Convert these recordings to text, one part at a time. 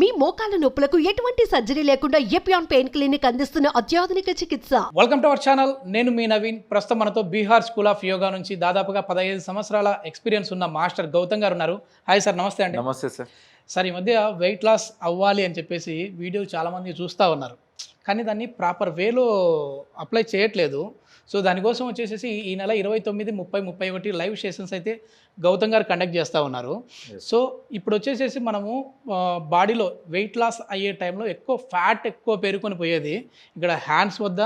మీ మోకాల నొప్పులకు ఎటువంటి సర్జరీ లేకుండా ఎపియాన్ పెయిన్ క్లినిక్ అందిస్తున్న అత్యాధునిక చికిత్స. వెల్కమ్ టు అవర్ ఛానల్ నేను మీ నవీన్. ప్రస్తుతం మనతో బీహార్ స్కూల్ ఆఫ్ యోగా నుంచి దాదాపుగా పదహైదు సంవత్సరాల ఎక్స్పీరియన్స్ ఉన్న మాస్టర్ గౌతమ్ గారు ఉన్నారు. హాయ్ సార్ నమస్తే అండి. నమస్తే సార్ సార్ ఈ మధ్య వెయిట్ లాస్ అవ్వాలి అని చెప్పేసి వీడియోలు చాలామంది చూస్తూ ఉన్నారు. కానీ దాన్ని ప్రాపర్ వేలో అప్లై చేయట్లేదు. సో దానికోసం వచ్చేసేసి ఈ నెల ఇరవై తొమ్మిది ముప్పై ముప్పై ఒకటి లైవ్ సెషన్స్ అయితే గౌతమ్ గారు కండక్ట్ చేస్తూ ఉన్నారు. సో ఇప్పుడు వచ్చేసేసి మనము బాడీలో వెయిట్ లాస్ అయ్యే టైంలో ఎక్కువ ఫ్యాట్ ఎక్కువ పేరుకొని పోయేది ఇక్కడ హ్యాండ్స్ వద్ద.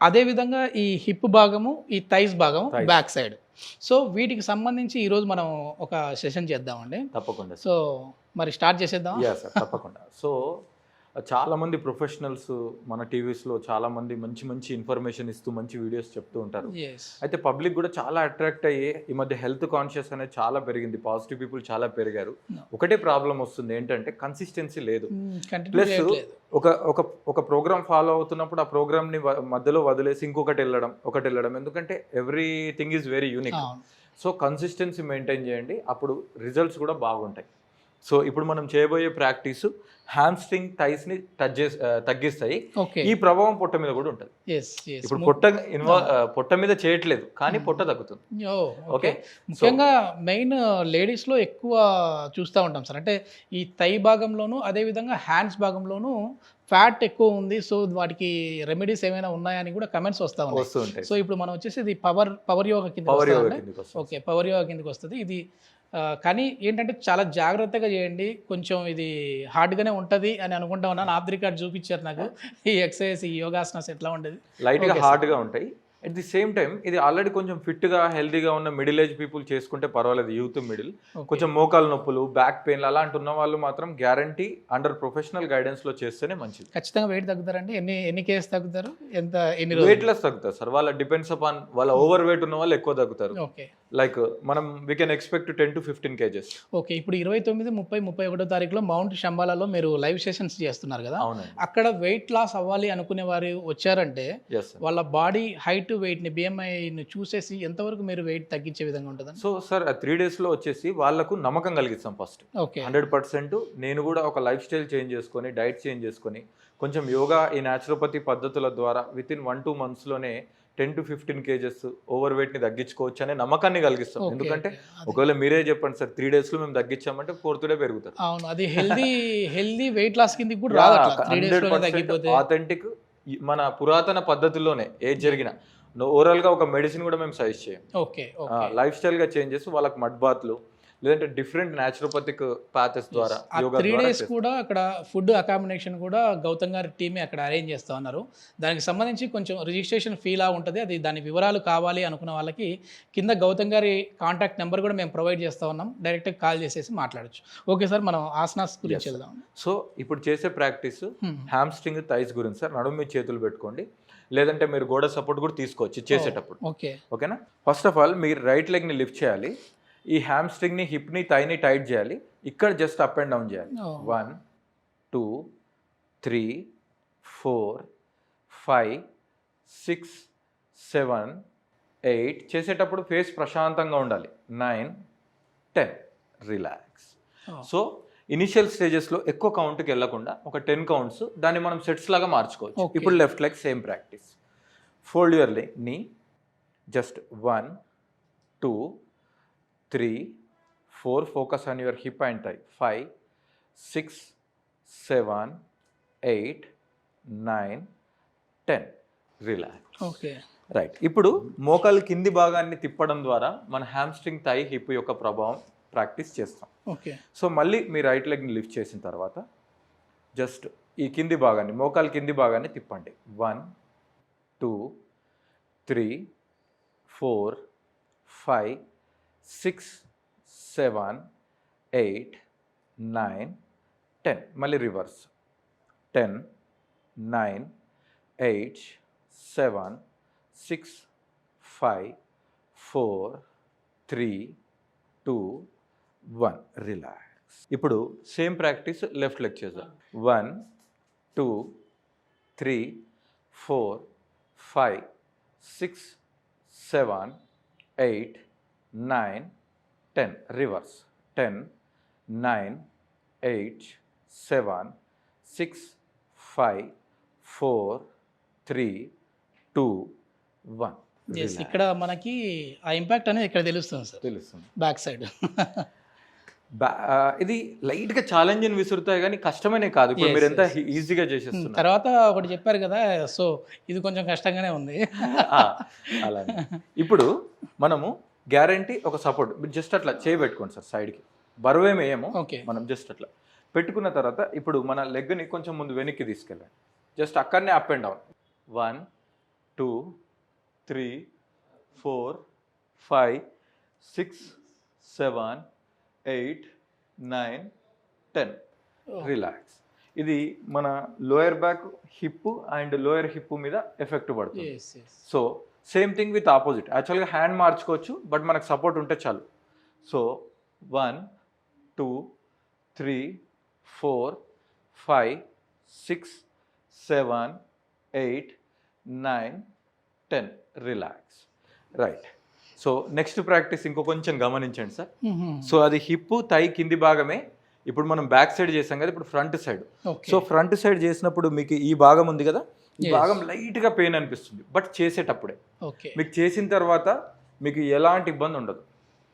అదేవిధంగా ఈ హిప్ భాగము ఈ థైస్ భాగం Thighs. బ్యాక్ సైడ్ సో వీటికి సంబంధించి ఈరోజు మనం ఒక సెషన్ చేద్దామండి. తప్పకుండా సో మరి స్టార్ట్ చేసేద్దాం తప్పకుండా. సో చాలా మంది ప్రొఫెషనల్స్ మన టీవీస్లో చాలా మంది మంచి మంచి ఇన్ఫర్మేషన్ ఇస్తూ మంచి వీడియోస్ చెప్తూ ఉంటారు. అయితే పబ్లిక్ కూడా చాలా అట్రాక్ట్ అయ్యి ఈ మధ్య హెల్త్ కాన్షియస్ అనేది చాలా పెరిగింది. పాజిటివ్ పీపుల్ చాలా పెరిగారు. ఒకటే ప్రాబ్లం వస్తుంది ఏంటంటే కన్సిస్టెన్సీ లేదు. ప్లస్ చేయట్లేదు. ఒక ఒక ఒక ప్రోగ్రామ్ ఫాలో అవుతున్నప్పుడు ఆ ప్రోగ్రామ్ని మధ్యలో వదిలేసి ఇంకొకటి వెళ్ళడం ఒకటి వెళ్ళడం. ఎందుకంటే everything is very unique. So consistency maintain చేయండి. అప్పుడు రిజల్ట్స్ కూడా బాగుంటాయి. సో ఇప్పుడు మనం చేయబోయే ప్రాక్టీస్ హ్యామ్స్ట్రింగ్ థైస్ని టచ్ చేసి తగ్గిస్తాయి. ఈ ప్రభావం పొట్ట మీద కూడా ఉంటుంది. ఇప్పుడు పొట్ట ఇన్వాల్వ్ పొట్ట మీద చేయట్లేదు కానీ పొట్ట తగ్గుతుంది. ఓకే. ముఖ్యంగా మెయిన్ లేడీస్లో ఎక్కువ చూస్తూ ఉంటాం సార్. అంటే ఈ తై భాగంలోను అదేవిధంగా హ్యాండ్స్ భాగంలోను ఫ్యాట్ ఎక్కువ ఉంది. సో వాటికి రెమెడీస్ ఏమైనా ఉన్నాయని కూడా కమెంట్స్ వస్తూ ఉన్నాయి సో ఇప్పుడు మనం వచ్చేసి ఇది పవర్ పవర్ యోగా కింద ఓకే పవర్ యోగా కిందకి వస్తుంది. ఇది కానీ ఏంటంటే చాలా జాగ్రత్తగా చేయండి. కొంచెం ఇది హార్డ్గానే ఉంటుంది అని అనుకుంటా ఉన్నాను. ఆఫ్ రికార్డ్ చూపించారు నాకు. ఈ ఎక్సర్సైజ్ ఈ యోగాసనాస్ ఎట్లా ఉండేది? లైట్గా Okay, హార్డ్గా ఉంటాయి. అట్ ది సేమ్ టైం ఇది ఆల్రెడీ కొంచెం ఫిట్గా హెల్తీగా ఉన్న మిడిల్ ఏజ్ పీపుల్ చేసుకుంటే పర్వాలేదు యూత్ మిడిల్. కొంచెం మోకాలు నొప్పులు బ్యాక్ పెయిన్ అలాంటి ఉన్న వాళ్ళు మాత్రం గ్యారంటీ అండర్ ప్రొఫెషనల్ గైడెన్స్లో చేస్తేనే మంచిది. ఖచ్చితంగా వెయిట్ తగ్గుతారండి. ఎన్ని ఎన్ని కేజెస్ తగ్గుతారు? ఎంత ఎన్ని వెయిట్ లెస్ తగ్గుతారు సార్. వాళ్ళ డిపెండ్స్ అపాన్ వాళ్ళ ఓవర్ వెయిట్ ఉన్న వాళ్ళు ఎక్కువ తగ్గుతారు. ఓకే. లైక్ మనం we can expect ten to fifteen kgs okay ఇప్పుడు ఇరవై తొమ్మిది ముప్పై ముప్పై ఒకటో తారీఖులో మౌంట్ శంబాలాలో మీరు లైవ్ సెషన్స్ చేస్తున్నారు కదా? అక్కడ వెయిట్ లాస్ అవ్వాలి అనుకునే వారు వచ్చారంటే వాళ్ళ బాడీ హైట్ వెయిట్ని బిఎంఐని చూసేసి ఎంతవరకు మీరు వెయిట్ తగ్గించే విధంగా ఉంటుందని సో సార్ త్రీ డేస్లో వచ్చేసి వాళ్ళకు నమ్మకం కలిగిస్తాం ఫస్ట్ ఓకే హండ్రెడ్ పర్సెంట్ నేను కూడా ఒక లైఫ్ స్టైల్ చేంజ్ చేసుకొని డైట్ చేంజ్ చేసుకొని కొంచెం యోగా ఈ న్యాచురోపతి పద్ధతుల ద్వారా within one two మంత్స్లోనే ten to fifteen kgs over వెయిట్ని తగ్గించుకోవచ్చు అనే నమ్మకాన్ని కలిగిస్తాం. ఎందుకంటే ఒకవేళ మీరే చెప్పండి సార్ త్రీ డేస్లో మేము తగ్గించామంటే ఫోర్త్ డే పెరుగుతారు. అవును అది హెల్దీ హెల్దీ వెయిట్ లాస్ కిందకి కూడా ఆథెంటిక్ మన పురాతన పద్ధతుల్లోనే ఏది జరిగిన ఓవరాల్గా ఒక మెడిసిన్ కూడా మేము సజెస్ట్ చేయం. ఓకే లైఫ్ స్టైల్గా చేంజెస్ వాళ్ళకి మడ్ బాత్లు లేదంటే డిఫరెంట్ న్యాచురోపతిక్ పాథెస్ ద్వారా త్రీ డేస్. కూడా అక్కడ ఫుడ్ అకామిడేషన్ కూడా గౌతమ్ గారి టీమే అక్కడ అరేంజ్ చేస్తూ ఉన్నారు. దానికి సంబంధించి కొంచెం రిజిస్ట్రేషన్ ఫీలా ఉంటుంది. అది దాని వివరాలు కావాలి అనుకున్న వాళ్ళకి కింద గౌతమ్ గారి కాంటాక్ట్ నెంబర్ కూడా మేము ప్రొవైడ్ చేస్తూ ఉన్నాం. డైరెక్ట్గా కాల్ చేసేసి మాట్లాడచ్చు. ఓకే సార్ మనం ఆసనాస్ గురించి. వెళ్దాం. సో ఇప్పుడు చేసే ప్రాక్టీస్. హ్యామ్స్ట్రింగ్ థైస్ గురించి సార్ నడుము మీద చేతులు పెట్టుకోండి. లేదంటే మీరు గోడ సపోర్ట్ కూడా తీసుకోవచ్చు చేసేటప్పుడు. ఓకే ఓకేనా ఫస్ట్ ఆఫ్ ఆల్ మీరు రైట్ లెగ్ని లిఫ్ట్ చేయాలి. ఈ హ్యామ్స్ట్రింగ్ని హిప్ని థైని టైట్ చేయాలి. ఇక్కడ జస్ట్ అప్ అండ్ డౌన్ చేయాలి. One two three four five six seven eight చేసేటప్పుడు ఫేస్ ప్రశాంతంగా ఉండాలి. Nine ten relax. So initial స్టేజెస్లో ఎక్కువ కౌంట్కి వెళ్ళకుండా ఒక టెన్ కౌంట్స్ దాన్ని మనం సెట్స్ లాగా మార్చుకోవచ్చు. ఇప్పుడు left leg same practice fold your leg knee just one two three four focus on your hip and thigh. Five six seven eight nine ten. Relax. Okay. Right. ఇప్పుడు మోకాలు కింది భాగాన్ని తిప్పడం ద్వారా మన హ్యామ్స్ట్రింగ్ థై హిప్ యొక్క ప్రభావం practice చేస్తాం. ఓకే. సో మళ్ళీ మీ రైట్ లెగ్ని లిఫ్ట్ చేసిన తర్వాత జస్ట్ ఈ కింది భాగాన్ని మోకాలు కింది భాగాన్ని తిప్పండి. One two three four five six seven eight nine ten మళ్ళీ reverse ten nine eight seven six five four three two one relax ఇప్పుడు సేమ్ ప్రాక్టీస్ లెఫ్ట్ లెగ్ చేద్దాం. One two three four five six seven eight nine ten reverse. Ten nine eight seven six five four three two one. ఇక్కడ మనకి ఆ impact అనేది ఇక్కడ తెలుస్తుంది sir తెలుస్తుంది. Back side ఇది లైట్గా ఛాలెంజ్ అని విసురుతాయి కానీ కష్టమనే కాదు. ఇప్పుడు మీరు ఎంత. ఈజీగా చేసేస్తున్నారు. తర్వాత ఒకటి చెప్పారు కదా సో ఇది కొంచెం కష్టంగానే ఉంది. ఆ, అలానే. ఇప్పుడు మనము గ్యారంటీ ఒక సపోర్ట్. జస్ట్ అట్లా చేయబెట్టుకోండి సార్ సైడ్కి. బరువేమి వేయము ఓకే. మనం జస్ట్ అట్లా. పెట్టుకున్న తర్వాత ఇప్పుడు మన లెగ్ని కొంచెం ముందు వెనక్కి తీసుకెళ్ళండి. జస్ట్ అక్కడనే up and down. One two three four five six seven eight nine ten. Relax. ఇది మన lower back hip and lower hip మీద ఎఫెక్ట్ పడుతుంది. So same thing with opposite. యాక్చువల్గా హ్యాండ్ మార్చుకోవచ్చు బట్ మనకు సపోర్ట్ ఉంటే చాలు. So one two three four five six seven eight nine ten. Relax. Right. So next practice ఇంకో కొంచెం గమనించండి సార్. సో అది హిప్ తై కింది భాగమే. ఇప్పుడు మనం బ్యాక్ సైడ్ చేసాం కదా ఇప్పుడు front side. So front side చేసినప్పుడు మీకు ఈ భాగం ఉంది కదా? ఈ. భాగం లైట్గా పెయిన్ అనిపిస్తుంది. బట్ చేసేటప్పుడే. ఓకే. మీకు చేసిన తర్వాత మీకు ఎలాంటి ఇబ్బంది ఉండదు.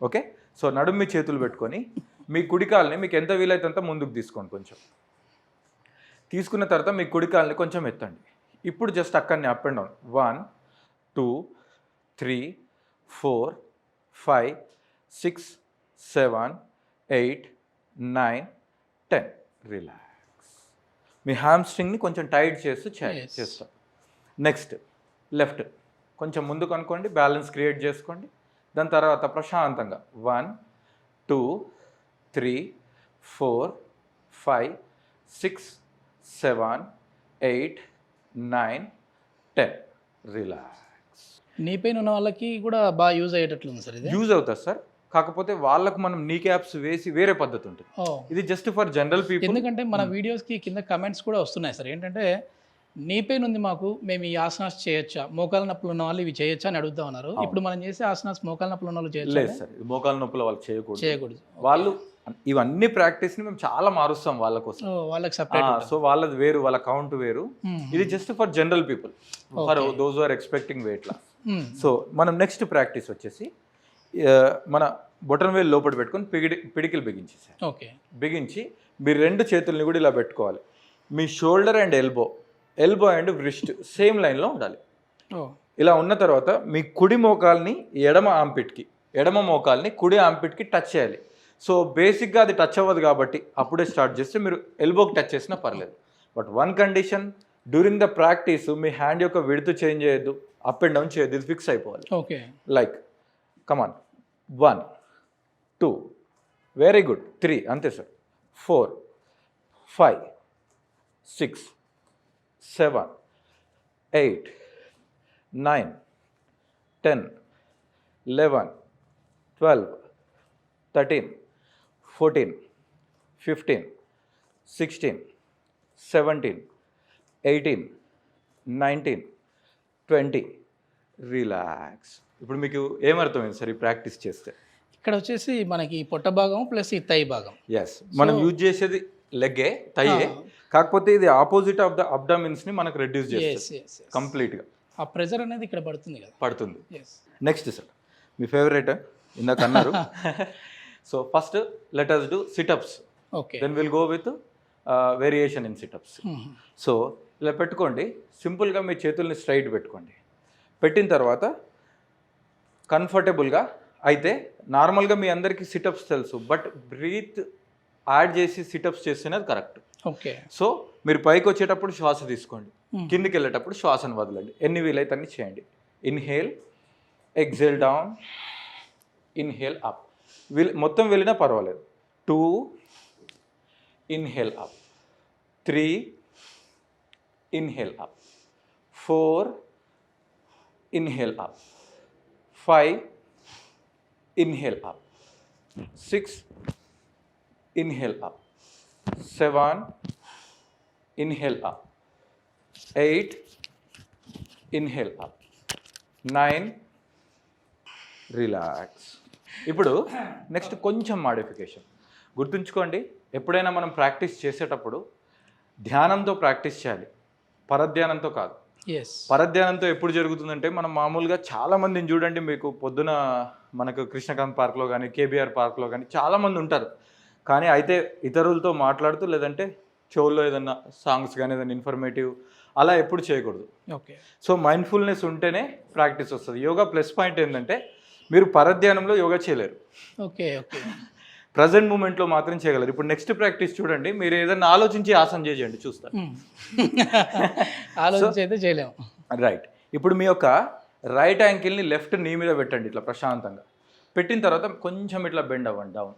ఓకే? సో నడుము మీ చేతులు పెట్టుకొని మీ కుడికాల్ని మీకు ఎంత వీలైతే అంత ముందుకు తీసుకోండి కొంచెం. తీసుకున్న తర్వాత మీ కుడికాల్ని కొంచెం ఎత్తండి. ఇప్పుడు జస్ట్ అక్కడనే up and down. One two three four five six seven eight nine ten. Relax. మీ హ్యామ్స్ట్రింగ్ని కొంచెం టైట్ చేస్తూ. చేస్తాం. నెక్స్ట్ లెఫ్ట్ కొంచెం ముందుకు అనుకోండి బ్యాలెన్స్ క్రియేట్ చేసుకోండి. దాని తర్వాత ప్రశాంతంగా. One two three four five six seven eight nine ten relax knee pain ఉన్న వాళ్ళకి కూడా బాగా యూజ్ అయ్యేటట్లుంది సార్ ఇది? యూజ్ అవుతుంది సార్. కాకపోతే వాళ్ళకు మనం నీ క్యాప్స్ వేసి వేరే పద్ధతి ఉంటుంది. ఇది జస్ట్ ఫర్ జనరల్ పీపుల్ ఎందుకంటే మన వీడియోస్కి కింద కమెంట్స్ కూడా వస్తున్నాయి సార్. ఏంటంటే నీ పెయిన్ ఉంది మాకు మేము ఈ ఆసనాస్ చేయొచ్చా? మోకాల నొప్పులు ఉన్న వాళ్ళు ఇవి చేయొచ్చా అని అడుగుతా ఉన్నారు. ఇప్పుడు మనం చేసే ఆసనాస్ మోకాల నొప్పులు ఉన్న వాళ్ళు లేదు చేయొచ్చా సార్. మోకాల నొప్పులు వాళ్ళు చేయకూడదు. చేయకూడదు. వాళ్ళు ఇవన్నీ ప్రాక్టీస్ని మేము చాలా మారుస్తాం వాళ్ళ కోసం. వాళ్ళకి సపరేట్ సో వాళ్ళది వేరు వాళ్ళ కౌంట్ వేరు. ఇది just for general people for those are expecting weight loss so మనం నెక్స్ట్ ప్రాక్టీస్ వచ్చేసి మన బొటన్ వేలు లోపల పెట్టుకొని పిగిడి పిడికిలు బిగించేసారు ఓకే. బిగించి మీరు రెండు చేతుల్ని కూడా ఇలా పెట్టుకోవాలి. మీ shoulder and elbow elbow and wrist same లైన్లో ఉండాలి. ఇలా ఉన్న తర్వాత మీ కుడి మోకాల్ని ఎడమ ఆంపిట్కి ఎడమ మోకాల్ని కుడి ఆంపిట్కి టచ్ చేయాలి. సో బేసిక్గా అది టచ్ అవ్వదు కాబట్టి అప్పుడే స్టార్ట్ చేస్తే మీరు ఎల్బోకి టచ్ చేసినా పర్లేదు. But one condition during the practice me hand యొక్క విడుతు చేంజ్ చేయొద్దు అప్ అండ్ డౌన్ చేయొద్దు ఇది ఫిక్స్ అయిపోవాలి. Okay. Like come on one two. Very good three అంతే sir four five six seven eight nine ten eleven twelve thirteen fourteen fifteen sixteen seventeen eighteen nineteen twenty relax ఇప్పుడు మీకు ఏమర్థమైంది sir ఈ practice చేస్తే? ఇక్కడ వచ్చేసి మనకి పొట్ట భాగం ప్లస్ ఈ తై భాగం. ఎస్ మనం యూజ్ చేసేది లెగ్గే తయ్యే కాకపోతే ఇది ఆపోజిట్ ఆఫ్ ద అబ్డమిన్స్ని మనకు రెడ్యూస్ చేస్తుంది. కంప్లీట్గా. ఆ ప్రెజర్ అనేది ఇక్కడ పడుతుంది కదా. పడుతుంది. నెక్స్ట్ సార్ మీ ఫేవరెట్ ఇందాక అన్నారు. So first let us do situps okay then will go with variation in situps so ఇలా పెట్టుకోండి. సింపుల్గా మీ చేతుల్ని స్ట్రైట్ పెట్టుకోండి. పెట్టిన తర్వాత కంఫర్టబుల్గా అయితే నార్మల్గా మీ అందరికీ సిటప్స్ తెలుసు బట్ బ్రీత్ యాడ్ చేసి సిటప్స్ చేస్తేనే కరెక్ట్ ఓకే. సో మీరు పైకి వచ్చేటప్పుడు శ్వాస తీసుకోండి. కిందికి వెళ్ళేటప్పుడు శ్వాసను వదలండి. ఎన్ని వీలైతే అన్ని చేయండి. Inhale exhale down inhale up wheel మొత్తం వెళ్ళినా పర్వాలేదు. Two inhale up three inhale up four inhale up five inhale up. Six inhale up. Seven inhale up. Eight, inhale up. Nine, relax ఇప్పుడు నెక్స్ట్ కొంచెం మాడిఫికేషన్ గుర్తుంచుకోండి ఎప్పుడైనా మనం practice చేసేటప్పుడు ధ్యానంతో ప్రాక్టీస్ చేయాలి. పరధ్యానంతో కాదు. పరధ్యానంతో ఎప్పుడు జరుగుతుందంటే మనం మామూలుగా చాలా మందిని చూడండి మీకు పొద్దున మనకు కృష్ణకాంత్ పార్క్లో కానీ కేబీఆర్ పార్క్లో కానీ చాలా మంది ఉంటారు. కానీ అయితే ఇతరులతో మాట్లాడుతూ లేదంటే చెవుల్లో ఏదన్నా సాంగ్స్ కానీ ఏదైనా ఇన్ఫర్మేటివ్ అలా ఎప్పుడు చేయకూడదు. ఓకే సో మైండ్ఫుల్నెస్ ఉంటేనే ప్రాక్టీస్ వస్తుంది. యోగా ప్లస్ పాయింట్ ఏంటంటే మీరు పరధ్యానంలో యోగా చేయలేరు. ఓకే ఓకే ప్రజెంట్ మూమెంట్లో మాత్రం చేయగలరు. ఇప్పుడు నెక్స్ట్ ప్రాక్టీస్ చూడండి. మీరు ఏదైనా ఆలోచించి ఆసనం చేయండి చూస్తారు ఆలోచించి అయితే చేయలేము. రైట్ ఇప్పుడు మీ యొక్క రైట్ యాంకిల్ని లెఫ్ట్ నీ మీద పెట్టండి ఇట్లా ప్రశాంతంగా. పెట్టిన తర్వాత కొంచెం ఇట్లా బెండ్ అవ్వండి డౌన్.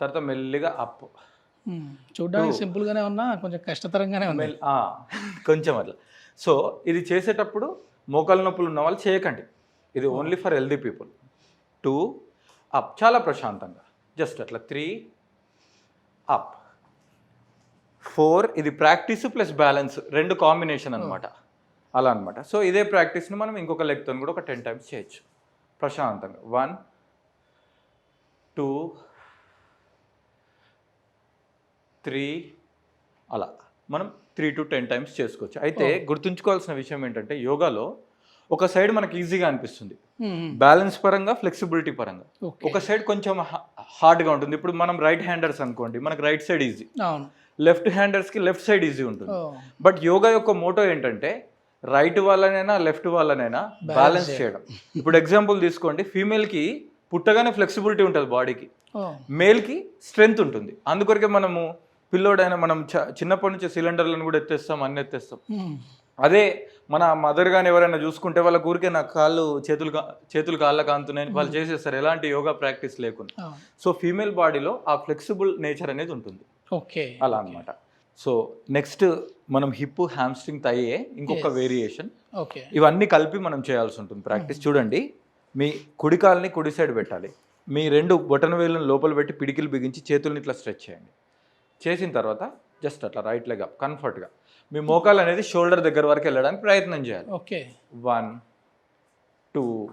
తర్వాత మెల్లిగా అప్. చూడ్డానికి సింపుల్గానే ఉన్నా కొంచెం కష్టతరంగానే ఉంది. కొంచెం అట్లా. సో ఇది చేసేటప్పుడు మోకాలు నొప్పులు ఉన్న వాళ్ళు చేయకండి. ఇది only for healthy people two up చాలా ప్రశాంతంగా. జస్ట్ అట్లా త్రీ అప్. ఫోర్ ఇది ప్రాక్టీస్ ప్లస్ బ్యాలెన్స్ రెండు కాంబినేషన్ అనమాట అలా అనమాట సో ఇదే ప్రాక్టీస్ని మనం ఇంకొక లెగ్తో కూడా ఒక టెన్ టైమ్స్ చేయొచ్చు. ప్రశాంతంగా. వన్ టూ త్రీ అలా. మనం త్రీ టు టెన్ టైమ్స్ చేసుకోవచ్చు. అయితే గుర్తుంచుకోవాల్సిన విషయం ఏంటంటే యోగాలో ఒక సైడ్ మనకి ఈజీగా అనిపిస్తుంది. బ్యాలెన్స్ పరంగా ఫ్లెక్సిబిలిటీ పరంగా. ఒక సైడ్ కొంచెం హార్డ్గా ఉంటుంది. ఇప్పుడు మనం రైట్ హ్యాండర్స్ అనుకోండి మనకు రైట్ సైడ్ ఈజీ లెఫ్ట్ హ్యాండర్స్కి లెఫ్ట్ సైడ్ ఈజీ ఉంటుంది. బట్ యోగా యొక్క మోటో ఏంటంటే రైట్ వాళ్ళనైనా లెఫ్ట్ వాళ్ళనైనా బ్యాలెన్స్ చేయడం. ఇప్పుడు ఎగ్జాంపుల్ తీసుకోండి. ఫీమేల్కి పుట్టగానే ఫ్లెక్సిబిలిటీ ఉంటుంది బాడీకి. మేల్కి స్ట్రెంగ్త్ ఉంటుంది. అందుకొరకే మనము పిల్లోడైనా మనం చిన్నప్పటి నుంచి సిలిండర్లను కూడా ఎత్తేస్తాం అన్ని ఎత్తేస్తాం. మ్మ్. అదే మన మదర్ కానీ ఎవరైనా చూసుకుంటే వాళ్ళ ఊరికే నా కాళ్ళు చేతులు కా- చేతులు కాళ్ళ కాంతున్నాయని వాళ్ళు చేసేస్తారు. ఎలాంటి యోగా ప్రాక్టీస్ లేకుండా. సో ఫీమేల్ బాడీలో ఆ ఫ్లెక్సిబుల్ నేచర్ అనేది ఉంటుంది. ఓకే. అలా అన్నమాట. సో నెక్స్ట్ మనం హిప్ హ్యామ్స్ట్రింగ్ తయ్యే ఇంకొక. వేరియేషన్. ఓకే. ఇవన్నీ కలిపి మనం చేయాల్సి ఉంటుంది ప్రాక్టీస్. చూడండి మీ కుడి కాల్ని కుడి సైడ్ పెట్టాలి. మీ రెండు బొటన వేళ్ళని లోపల పెట్టి పిడికిలు బిగించి చేతుల్ని ఇట్లా స్ట్రెచ్ చేయండి. చేసిన తర్వాత జస్ట్ అట్లా రైట్ లెగ్ అప్ కంఫర్ట్గా మీ మోకాలు అనేది షోల్డర్ దగ్గర వరకు వెళ్ళడానికి ప్రయత్నం చేయాలి. Okay. One two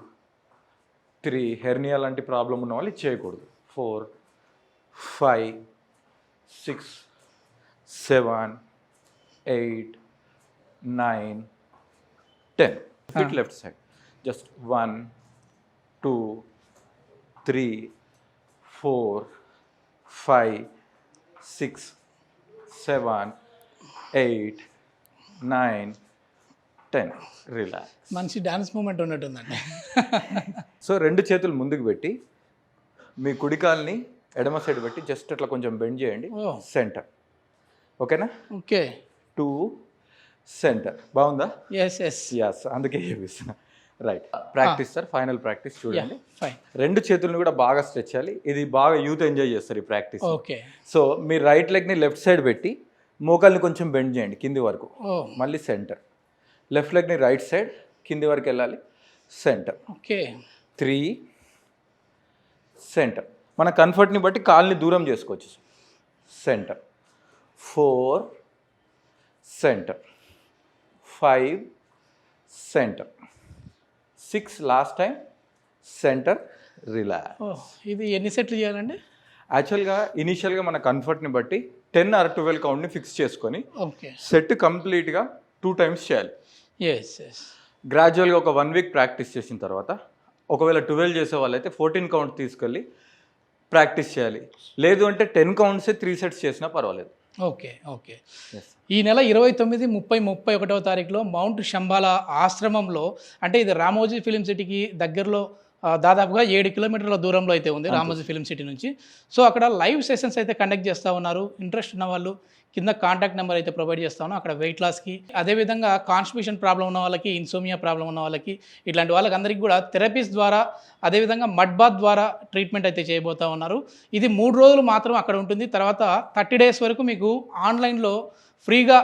three hernia లాంటి ప్రాబ్లం ఉన్న వాళ్ళు చేయకూడదు four five six seven eight nine ten. Fit left side just one two three four five six seven eight nine ten. Relax మంచి డాన్స్ మూమెంట్ ఉన్నట్టుందండి. సో రెండు చేతులు ముందుకు పెట్టి మీ కుడికాల్ని ఎడమ సైడ్ పెట్టి జస్ట్ అట్లా కొంచెం బెండ్ చేయండి. సెంటర్ ఓకేనా? ఓకే. టూ సెంటర్ బాగుందా? ఎస్ ఎస్ యస్ అందుకే చూపిస్తున్నా right practice sir final practice చూడండి. రెండు చేతులను కూడా బాగా స్ట్రెచ్ చేయాలి. ఇది బాగా యూత్ ఎంజాయ్ చేస్తారు ఈ ప్రాక్టీస్ ఓకే సో మీ రైట్ లెగ్ని లెఫ్ట్ సైడ్ పెట్టి మోకాల్ని కొంచెం బెండ్ చేయండి కింది వరకు. మళ్ళీ సెంటర్ లెఫ్ట్ లెగ్ని రైట్ సైడ్ కింది వరకు వెళ్ళాలి సెంటర్ ఓకే. త్రీ సెంటర్ మన కంఫర్ట్ని బట్టి కాల్ని దూరం చేసుకోవచ్చు centre four centre five centre six last time centre relax ఇది ఎన్ని సెట్లు చేయాలండి? యాక్చువల్గా ఇనీషియల్గా మన కంఫర్ట్ని బట్టి టెన్ ఆర్ ట్వెల్వ్ కౌంట్ని ఫిక్స్ చేసుకొని ఓకే. సెట్ కంప్లీట్గా టూ టైమ్స్ చేయాలి. ఎస్ ఎస్ గ్రాడ్యువల్గా ఒక వన్ వీక్ ప్రాక్టీస్ చేసిన తర్వాత ఒకవేళ ట్వెల్వ్ చేసే వాళ్ళైతే ఫోర్టీన్ కౌంట్ తీసుకెళ్ళి ప్రాక్టీస్ చేయాలి. లేదు అంటే టెన్ కౌంట్సే త్రీ సెట్స్ చేసినా పర్వాలేదు. Okay okay. ఈ నెల ఇరవై తొమ్మిది ముప్పై ముప్పై ఒకటవ తారీఖులో మౌంట్ శంబాల ఆశ్రమంలో అంటే ఇది రామోజీ ఫిలిం సిటీకి దగ్గరలో దాదాపుగా ఏడు కిలోమీటర్ల దూరంలో అయితే ఉంది రామోజీ ఫిలిం సిటీ నుంచి. సో అక్కడ లైవ్ సెషన్స్ అయితే కండక్ట్ చేస్తూ ఉన్నారు. ఇంట్రెస్ట్ ఉన్న వాళ్ళు కింద కాంటాక్ట్ నెంబర్ అయితే ప్రొవైడ్ చేస్తా ఉన్నాం. అక్కడ వెయిట్ లాస్కి అదేవిధంగా కాన్స్టిపేషన్ ప్రాబ్లం ఉన్న వాళ్ళకి ఇన్సోమియా ప్రాబ్లం ఉన్న వాళ్ళకి ఇట్లాంటి వాళ్ళకి అందరికీ కూడా థెరపీస్ ద్వారా అదేవిధంగా మడ్ బాత్ ద్వారా ట్రీట్మెంట్ అయితే చేయబోతా ఉన్నారు. ఇది మూడు రోజులు మాత్రం అక్కడ ఉంటుంది. తర్వాత థర్టీ డేస్ వరకు మీకు ఆన్లైన్లో ఫ్రీగా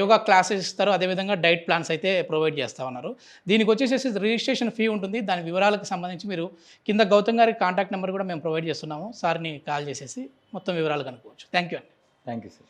యోగా క్లాసెస్ ఇస్తారు. అదేవిధంగా డైట్ ప్లాన్స్ అయితే ప్రొవైడ్ చేస్తా ఉన్నారు. దీనికి వచ్చేసేసి రిజిస్ట్రేషన్ ఫీ ఉంటుంది. దాని వివరాలకు సంబంధించి మీరు కింద గౌతమ్ గారి కాంటాక్ట్ నెంబర్ కూడా మేము ప్రొవైడ్ చేస్తున్నాము. సార్ని కాల్ చేసేసి మొత్తం వివరాలు కనుక్కోవచ్చు. థ్యాంక్ యూ అండి. Thank you sir.